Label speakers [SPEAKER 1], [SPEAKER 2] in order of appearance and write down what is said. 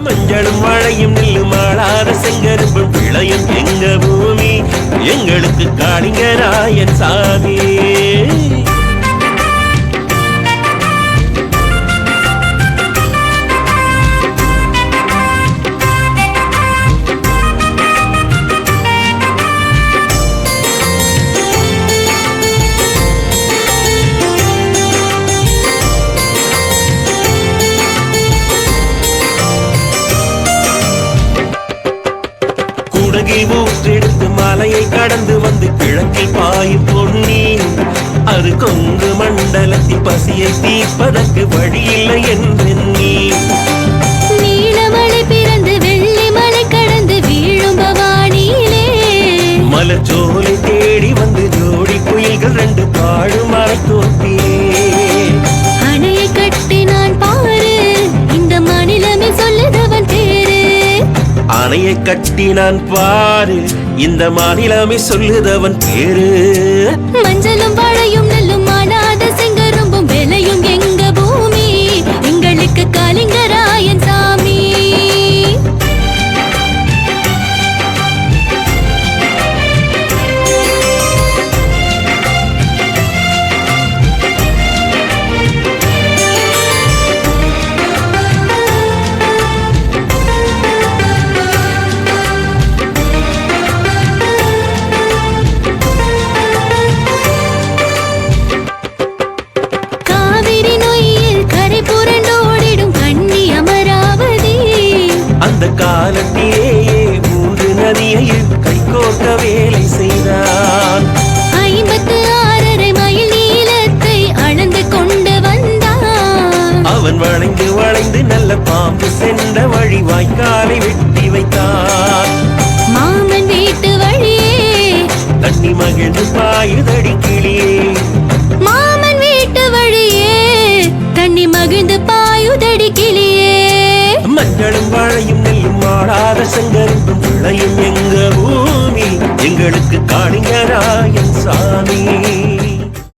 [SPEAKER 1] மஞ்சளும் மழையும் நெல்லும் ஆளாத செங்கரும்பும் பிழையும் எங்க பூமி? எங்களுக்கு காளிங்கராயன் சாமி. குடகில் ஊற்றெடுத்து மலையை கடந்து வந்து கிழக்கில் பாயும் பொன்னி அது கொங்கு மண்டலத்தின் பசியை தீர்ப்பதற்கு வழியில்லை
[SPEAKER 2] வீழும் பவானியிலே.
[SPEAKER 1] மலர்ச்சோலை தேடி வந்து ஜோடி குயில்கள் ரெண்டு பாடும் மலை
[SPEAKER 2] அணையை
[SPEAKER 1] கட்டினான் பாரு. இந்த மாநிலமே சொல்லுதவன் பேரு. வளைந்து வளைந்து நல்ல பாம்பு சென்ற வழி வாய்க்காலை வெட்டி வைத்தான்
[SPEAKER 2] மாமன் வீட்டு வழியே.
[SPEAKER 1] தண்ணி மகிழ்ந்து பாயுதடி கிளியே.
[SPEAKER 2] மாமன் வீட்டு வழியே. தண்ணி மகிழ்ந்து பாயுதடி கிளியே.
[SPEAKER 1] மஞ்சளும் வாழையும் நெல்லும் மாடாத செங்கரும்பும் விளையும் எங்க பூமி? எங்களுக்கு காணிங்கராயன் சாமி.